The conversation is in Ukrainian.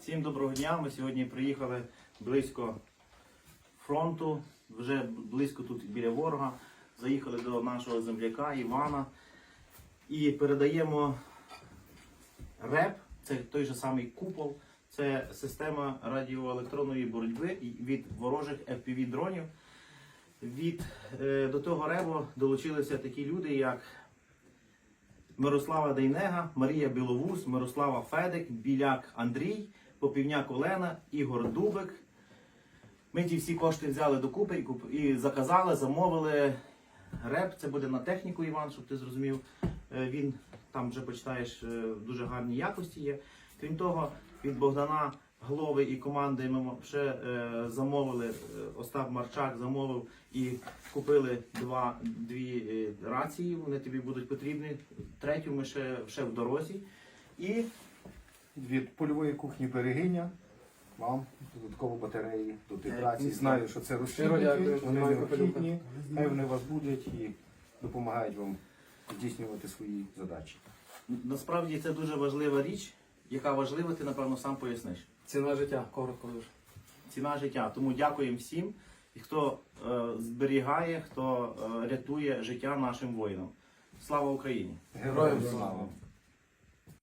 Всім доброго дня. Ми сьогодні приїхали близько фронту, вже близько тут біля ворога. Заїхали до нашого земляка Івана і передаємо РЕП, це той же самий купол, це система радіоелектронної боротьби від ворожих FPV дронів. Від, е, до того ребу долучилися такі люди, як Мирослава Дейнега, Марія Біловус, Мирослава Федик, Біляк Андрій, Попівняк Олена, Ігор Дубик. Ми ті всі кошти взяли докупи і, куп- і заказали, замовили реп. Це буде на техніку, Іван, щоб ти зрозумів. Е, Він там вже почитаєш е, дуже гарні якості є. Крім того, від Богдана Глови і команди ми ще е, замовили, Остап Марчак замовив і купили два, дві рації. Вони тобі будуть потрібні. Третю ми ще, ще в дорозі. І Від польової кухні берегиня вам додатково батареї до тих Е, Знаю, що це Щиро вони необхідні, хай вони вас будуть і допомагають вам здійснювати свої задачі. насправді це дуже важлива річ, яка важлива, ти напевно сам поясниш. Ціна життя, коротко дуже. ціна життя. Тому дякуємо всім, і хто е, зберігає, хто е, рятує життя нашим воїнам. Слава Україні! Героям слава!